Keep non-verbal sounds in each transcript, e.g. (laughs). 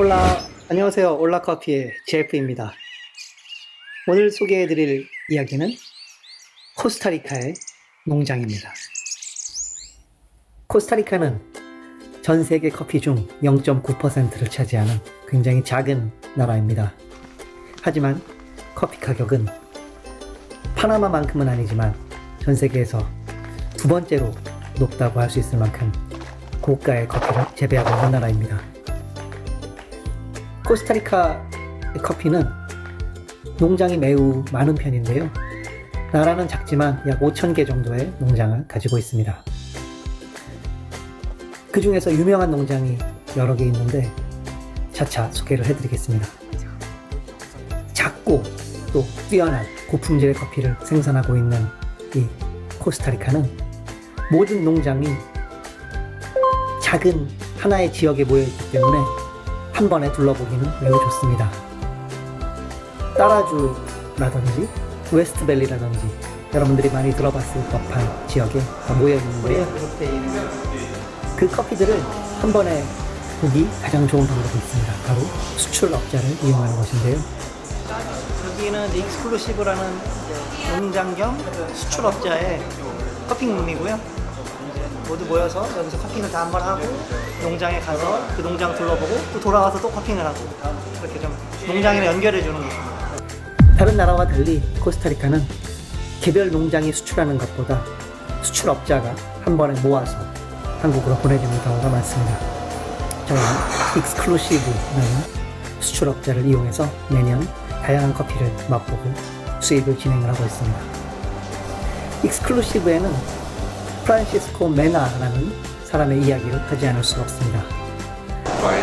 올라 안녕하세요. 올라커피의 제프입니다. 오늘 소개해드릴 이야기는 코스타리카의 농장입니다. 코스타리카는 전 세계 커피 중 0.9%를 차지하는 굉장히 작은 나라입니다. 하지만 커피 가격은 파나마만큼은 아니지만 전 세계에서 두 번째로 높다고 할 수 있을 만큼 고가의 커피를 재배하고 있는 나라입니다. 코스타리카 커피는 농장이 매우 많은 편인데요. 나라는 작지만 약 5천 개 정도의 농장을 가지고 있습니다. 그 중에서 유명한 농장이 여러 개 있는데 차차 소개를 해드리겠습니다. 작고 또 뛰어난 고품질의 커피를 생산하고 있는 이 코스타리카는 모든 농장이 작은 하나의 지역에 모여 있기 때문에 한 번에 둘러보기는 매우 좋습니다. 따라주라든지 웨스트밸리라든지 여러분들이 많이 들어봤을 법한 지역에 다 모여 있는데요. 그 커피들을 한 번에 보기 가장 좋은 방법이 있습니다. 바로 수출 업자를 이용하는 것인데요. 여기는 익스클루시브라는 농장 겸 수출업자의 커피 룸이고요. 모두 모여서 여기서 커피를 다한 번 하고 농장에 가서 그 농장 둘러보고 또 돌아와서 또 커피를 하고 이렇게 좀 농장이랑 연결해 주는 곳입니다. 다른 나라와 달리 코스타리카는 개별 농장이 수출하는 것보다 수출업자가 한 번에 모아서 한국으로 보내주는 경우가 많습니다. 저희는 익스클루시브라는 수출업자를 이용해서 매년 다양한 커피를 맛보고 수입을 진행을 하고 있습니다. 익스클루시브에는 프란시스코 메나라는 사람의 이야기를 하지 않을 수가 없습니다.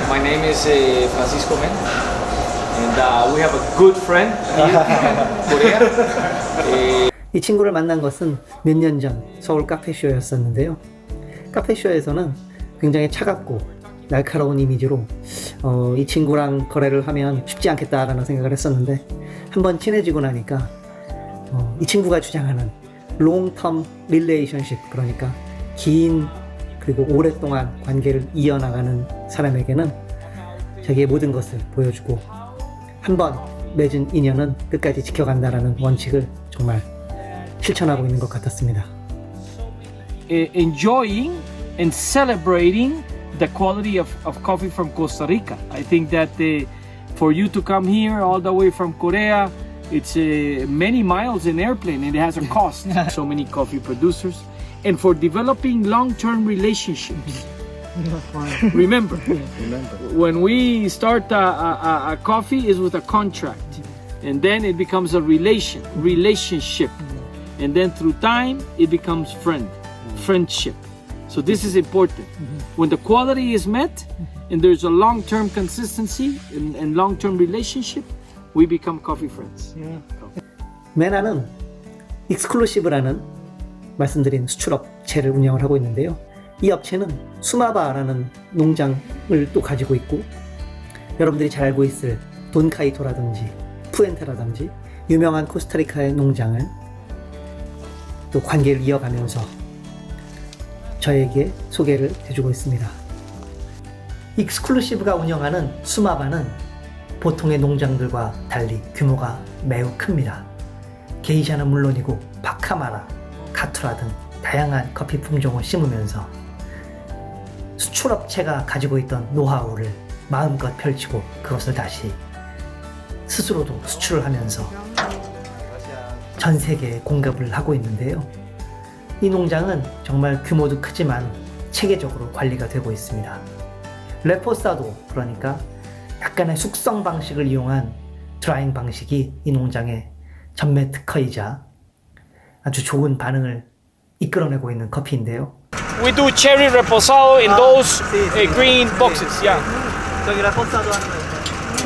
My name is uh, Francisco Men, and uh, we have a good friend in Korea. (laughs) Uh, 이 친구를 만난 것은 몇 년 전 서울 카페쇼였었는데요. 카페쇼에서는 굉장히 차갑고 날카로운 이미지로 어, 이 친구랑 거래를 하면 쉽지 않겠다라는 생각을 했었는데 한번 친해지고 나니까 어, 이 친구가 주장하는 롱텀 릴레이션십 그러니까 긴 그리고 오랫동안 관계를 이어나가는 사람에게는 자기의 모든 것을 보여주고 한 번 맺은 인연은 끝까지 지켜간다라는 원칙을 정말 실천하고 있는 것 같았습니다. eh, enjoying and celebrating the quality of, of coffee from Costa Rica. I think that uh, for you to come here all the way from Korea, it's uh, many miles in airplane and it has a (laughs) cost. so many coffee producers. And for developing long term relationships. (laughs) Remember, when we start a, a, a- a coffee is with a contract and then it becomes a relation relationship and then through time it becomes friend friendship so this is important when the quality is met and there's a long-term consistency and, and long-term relationship we become coffee friends 메나는 익스클루시브라는 말씀드린 수출 업체를 운영을 하고 있는데요. 이 업체는 수마바라는 농장을 또 가지고 있고 여러분들이 잘 알고 있을 돈카이토라든지 푸엔테라든지 유명한 코스타리카의 농장을 또 관계를 이어가면서 저에게 소개를 해주고 있습니다. 익스클루시브가 운영하는 수마바는 보통의 농장들과 달리 규모가 매우 큽니다. 게이샤는 물론이고 바카마라, 카투라 등 다양한 커피 품종을 심으면서 수출업체가 가지고 있던 노하우를 마음껏 펼치고 그것을 다시 스스로도 수출을 하면서 전 세계에 공급을 하고 있는데요. 이 농장은 정말 규모도 크지만 체계적으로 관리가 되고 있습니다. 레포사도 그러니까 약간의 숙성 방식을 이용한 드라잉 방식이 이 농장의 전매 특허이자 아주 좋은 반응을 이끌어내고 있는 커피인데요. we do cherry reposado in those uh, green boxes yeah 저기 레포사도 하는 거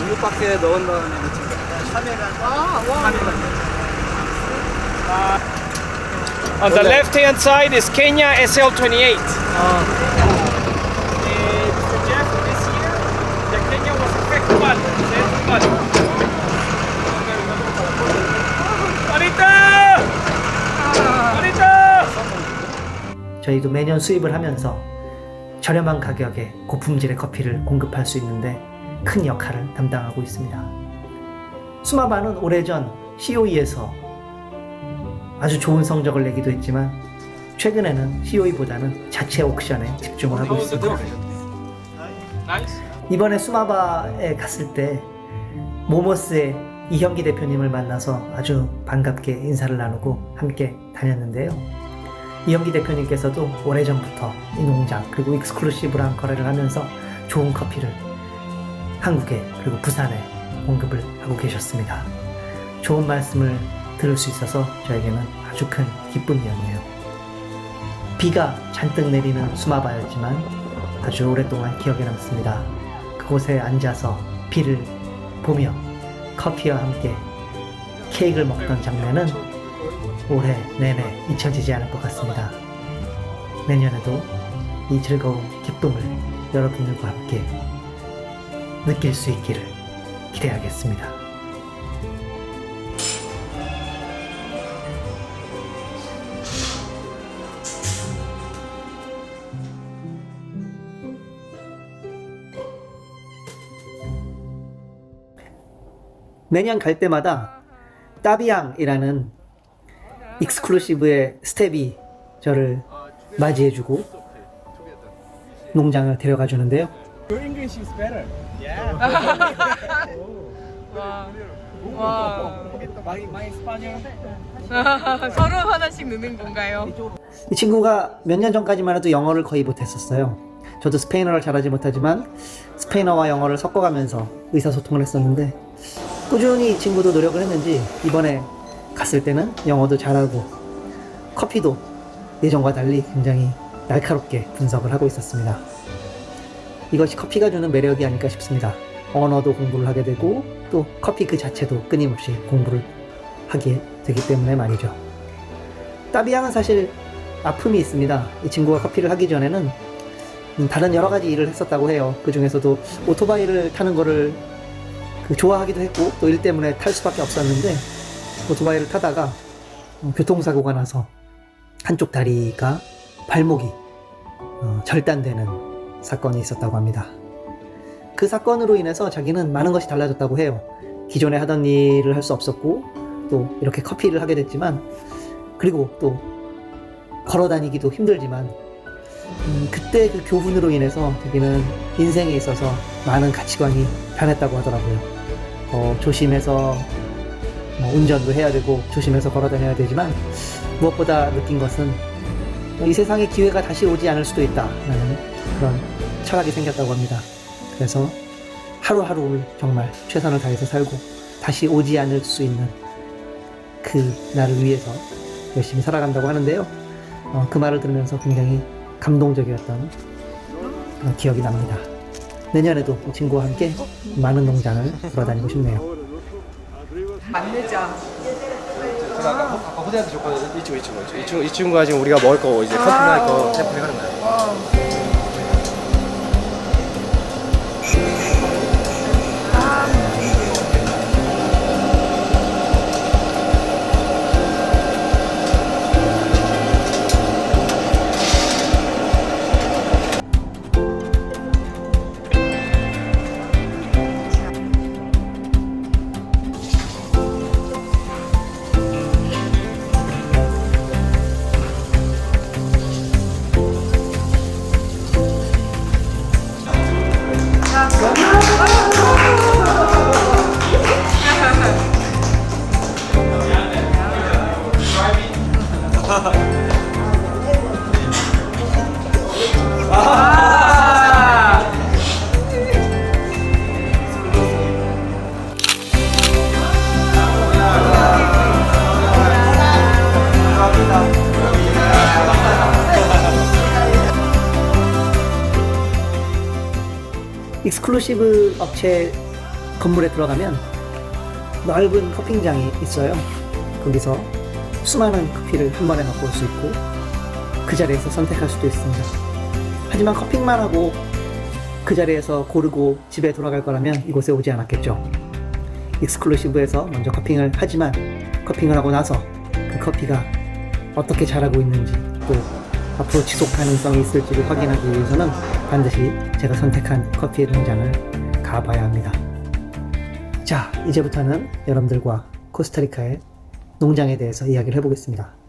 우유 박스에 넣은 다음에 on the left hand side is kenya sl28 저희도 매년 수입을 하면서 저렴한 가격에 고품질의 커피를 공급할 수 있는데 큰 역할을 담당하고 있습니다. 수마바는 오래전 COE에서 아주 좋은 성적을 내기도 했지만 최근에는 COE보다는 자체 옥션에 집중을 하고 있습니다. Nice. 이번에 수마바에 갔을 때 모모스의 이형기 대표님을 만나서 아주 반갑게 인사를 나누고 함께 다녔는데요. 이형기 대표님께서도 오래전부터 이 농장 그리고 익스클루시브랑 거래를 하면서 좋은 커피를 한국에 그리고 부산에 공급을 하고 계셨습니다. 좋은 말씀을 들을 수 있어서 저에게는 아주 큰 기쁨이었네요. 비가 잔뜩 내리는 수마바였지만 아주 오랫동안 기억에 남습니다. 그곳에 앉아서 비를 보며 커피와 함께 케이크를 먹던 장면은 올해 내내 잊혀지지 않을 것 같습니다. 내년에도 이 즐거운 기쁨을 여러분들과 함께 느낄 수 있기를 기대하겠습니다. 매년 갈 때마다 따비앙이라는 익스클루시브의 스텝이 저를 맞이해주고 농장을 데려가 주는데요. Your English is better. (laughs) 와. My, my Spanish. 서로 하나씩 느는 건가요? 이 친구가 몇 년 전까지만 해도 영어를 거의 못했었어요. 저도 스페인어를 잘하지 못하지만 스페인어와 영어를 섞어가면서 의사소통을 했었는데 꾸준히 이 친구도 노력을 했는지 이번에 갔을 때는 영어도 잘하고 커피도 예전과 달리 굉장히 날카롭게 분석을 하고 있었습니다. 이것이 커피가 주는 매력이 아닐까 싶습니다. 언어도 공부를 하게 되고 또 커피 그 자체도 끊임없이 공부를 하게 되기 때문에 말이죠. 따비앙은 사실 아픔이 있습니다. 이 친구가 커피를 하기 전에는 음, 다른 여러 가지 일을 했었다고 해요. 그 중에서도 오토바이를 타는 거를 그 좋아하기도 했고 또 일 때문에 탈 수밖에 없었는데 오토바이를 타다가 어, 교통사고가 나서 한쪽 다리가 발목이 어, 절단되는 사건이 있었다고 합니다. 그 사건으로 인해서 자기는 많은 것이 달라졌다고 해요. 기존에 하던 일을 할 수 없었고 또 이렇게 커피를 하게 됐지만 그리고 또 걸어 다니기도 힘들지만 음, 그때 그 교훈으로 인해서 자기는 인생에 있어서 많은 가치관이 변했다고 하더라고요. 어, 조심해서 뭐 운전도 해야 되고 조심해서 걸어 다녀야 되지만 무엇보다 느낀 것은 이 세상에 기회가 다시 오지 않을 수도 있다라는 그런 철학이 생겼다고 합니다. 그래서 하루하루를 정말 최선을 다해서 살고 다시 오지 않을 수 있는 그 나를 위해서 열심히 살아간다고 하는데요. 어, 그 말을 들으면서 굉장히 감동적이었던 그런 기억이 납니다. 내년에도 이 친구와 함께 많은 농장을 돌아다니고 싶네요. 만내자. 제가 아까, 호- 아까 호대한테 줬거든요. 이 친구, 이 친구. 이 친구, 이 친구가 지금 우리가 먹을 거 이제 커피 할거 제품 하는 거예요. 익 스클루시브 업체 건물에 들어가면 넓은 커피장이 있어요. 거기서 수많은 커피를 한 번에 맛볼 수 있고 그 자리에서 선택할 수도 있습니다. 하지만 커피만 하고 그 자리에서 고르고 집에 돌아갈 거라면 이곳에 오지 않았겠죠. 익스클루시브에서 먼저 커핑을 하지만 커핑을 하고 나서 그 커피가 어떻게 자라고 있는지 또 앞으로 지속 가능성이 있을지를 확인하기 위해서는 반드시 제가 선택한 커피 농장을 가봐야 합니다. 자, 이제부터는 여러분들과 코스타리카의 농장에 대해서 이야기를 해보겠습니다.